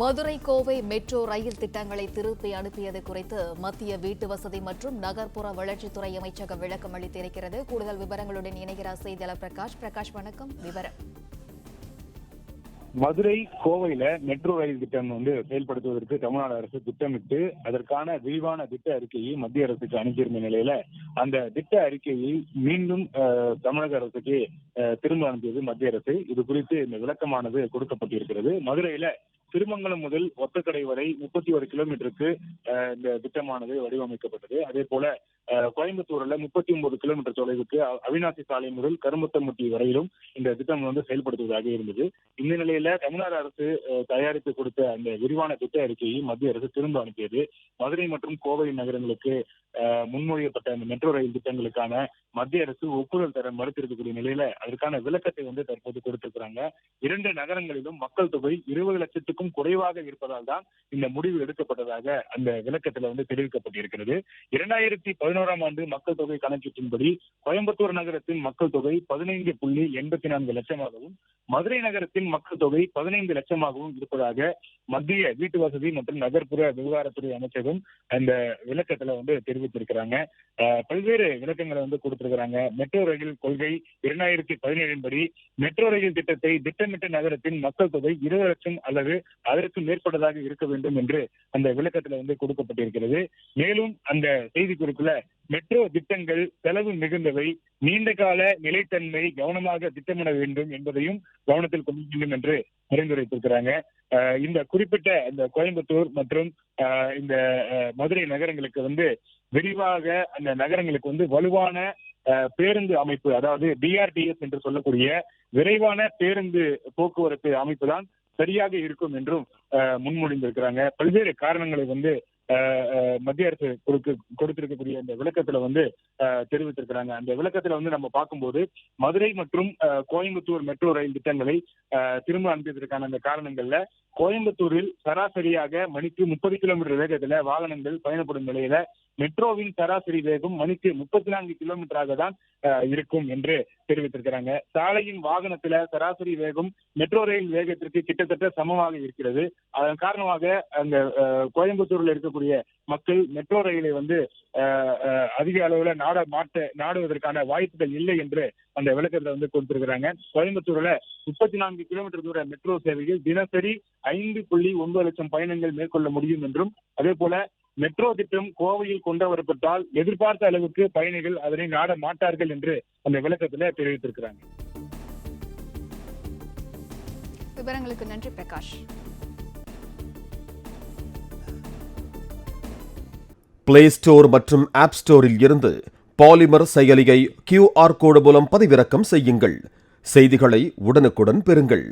Madurai Kovai metro rail திட்டங்களை திருப்பி அனுப்பியது குறித்து மத்திய வீட்டு வசதி மற்றும் நகர்ப்புற வளர்ச்சித்துறை அமைச்சகம் விளக்கம் அளித்திருக்கிறது. கூடுதல் விவரங்களுடன் இணைகிறார் செய்தியாளர் பிரகாஷ். பிரகாஷ் வணக்கம். விவரம். மதுரை கோவையில மெட்ரோ ரயில் திட்டம் வந்து செயல்படுத்துவதற்கு தமிழ்நாடு அரசு திட்டமிட்டு அதற்கான விரிவான திட்ட அறிக்கையை மத்திய அரசுக்கு அனுப்பியிருந்த நிலையில அந்த திட்ட அறிக்கையை மீண்டும் தமிழக அரசுக்கு திரும்ப அனுப்பியது மத்திய அரசு. இது குறித்து இந்த விளக்கமானது கொடுக்கப்பட்டிருக்கிறது. மதுரையில திருமங்கலம் முதல் ஒத்தக்கடை வரை முப்பத்தி ஒரு கிலோமீட்டருக்கு இந்த திட்டமானது வடிவமைக்கப்பட்டது. அதே போல கோயம்புத்தூர்ல முப்பத்தி ஒன்பது கிலோமீட்டர் தொலைவுக்கு அவிநாசி சாலை முதல் கருமத்தம்பட்டி வரையிலும் இந்த திட்டம் வந்து செயல்படுத்துவதாக இருந்தது. இந்த நிலையில தமிழ்நாடு அரசு தயாரித்து கொடுத்த அந்த விரிவான திட்ட அறிக்கையை மத்திய அரசு திரும்ப அனுப்பியது. மதுரை மற்றும் கோவை நகரங்களுக்கு முன்மொழியப்பட்ட அந்த மெட்ரோ ரயில் திட்டங்களுக்கான மத்திய அரசு ஒப்புதல் தர மறுத்திருக்கக்கூடிய நிலையில அதற்கான விளக்கத்தை வந்து தற்போது கொடுத்திருக்கிறாங்க. இரண்டு நகரங்களிலும் மக்கள் தொகை இருபது லட்சத்துக்கும் குறைவாக இருப்பதால் தான் இந்த முடிவு எடுக்கப்பட்டதாக அந்த விளக்கத்துல வந்து தெரிவிக்கப்பட்டிருக்கிறது. இரண்டாயிரத்தி பதினோராம் ஆண்டு மக்கள் தொகை கணக்கீட்டின்படி கோயம்புத்தூர் நகரத்தின் மக்கள் தொகை பதினைந்து புள்ளி எண்பத்தி நான்கு லட்சமாகவும் மதுரை நகரத்தின் மக்கள் தொகை பதினைந்து லட்சமாகவும் இருப்பதாக மத்திய வீட்டு வசதி மற்றும் நகர்ப்புற விவகாரத்துறை அமைச்சகம் அந்த விளக்கத்துல வந்து தெரிவித்திருக்கிறாங்க. பல்வேறு விளக்கங்களை வந்து கொடுத்திருக்கிறாங்க. மெட்ரோ ரயில் கொள்கை இரண்டாயிரத்தி பதினேழின் படி மெட்ரோ ரயில் திட்டத்தை திட்டமிட்ட நகரத்தின் மக்கள் தொகை இருபது லட்சம் அல்லது அதற்கு மேற்பட்டதாக இருக்க வேண்டும் என்று அந்த விளக்கத்துல வந்து கொடுக்கப்பட்டிருக்கிறது. மேலும் அந்த செய்திக்குறிப்புல மெட்ரோ திட்டங்கள் செலவு மிகுந்தவை நீண்ட கால நிலைத்தன்மை கவனமாக திட்டமிட வேண்டும் என்பதையும் கவனத்தில் கொள்ள வேண்டும் என்று பரிந்துரைத்திருக்கிறாங்க. அஹ் இந்த குறிப்பிட்ட இந்த கோயம்புத்தூர் மற்றும் இந்த மதுரை நகரங்களுக்கு வந்து விரிவாக அந்த நகரங்களுக்கு வந்து வலுவான பேருந்து அமைப்பு அதாவது டிஆர்டிஎஸ் என்று சொல்லக்கூடிய விரைவான பேருந்து போக்குவரத்து அமைப்பு தான் சரியாக இருக்கும் என்றும் அஹ், முன்மொழிந்திருக்கிறாங்க. பல்வேறு காரணங்களை வந்து மத்திய அரசு கொடுக்க கொடுத்திருக்கக்கூடிய இந்த விளக்கத்துல வந்து தெரிவித்திருக்கிறாங்க. அந்த விளக்கத்துல வந்து நம்ம பார்க்கும்போது மதுரை மற்றும் கோயம்புத்தூர் மெட்ரோ ரயில் திட்டங்களை திரும்ப அனுப்பியதற்கான அந்த காரணங்கள்ல கோயம்புத்தூரில் சராசரியாக மணிக்கு முப்பது கிலோமீட்டர் வேகத்துல வாகனங்கள் பயணப்படும் நிலையில மெட்ரோவின் சராசரி வேகம் மணிக்கு முப்பத்தி நான்கு கிலோமீட்டராக தான் இருக்கும் என்று தெரிவித்திருக்கிறாங்க. சாலையின் வாகனத்துல சராசரி வேகம் மெட்ரோ ரயில் வேகத்திற்கு கிட்டத்தட்ட சமமாக இருக்கிறது. அதன் காரணமாக அந்த கோயம்புத்தூர்ல இருக்கக்கூடிய மக்கள் மெட்ரோ ரயிலை வந்து அதிக அளவுல நாட மாட்ட நாடுவதற்கான வாய்ப்புகள் இல்லை என்று அந்த விளக்கத்தை வந்து கொடுத்திருக்கிறாங்க. கோயம்புத்தூர்ல முப்பத்தி நான்கு கிலோமீட்டர் தூர மெட்ரோ சேவையில் தினசரி ஐந்து புள்ளி ஒன்பது லட்சம் பயணங்கள் மேற்கொள்ள முடியும் என்றும் அதே போல மெட்ரோ திட்டம் கோவையில் கொண்டு வரப்பட்டால் எதிர்பார்த்த அளவுக்கு பயணிகள் அதனை நாட மாட்டார்கள் என்று அந்த விளக்கத்துல தெரிவித்திருக்கிறாங்க. விவரங்களுக்கு நன்றி பிரகாஷ். பிளே ஸ்டோர் மற்றும் ஆப் ஸ்டோரில் இருந்து பாலிமர் செயலியை கியூஆர் கோடு மூலம் பதிவிறக்கம் செய்யுங்கள். செய்திகளை உடனுக்குடன் பெறுங்கள்.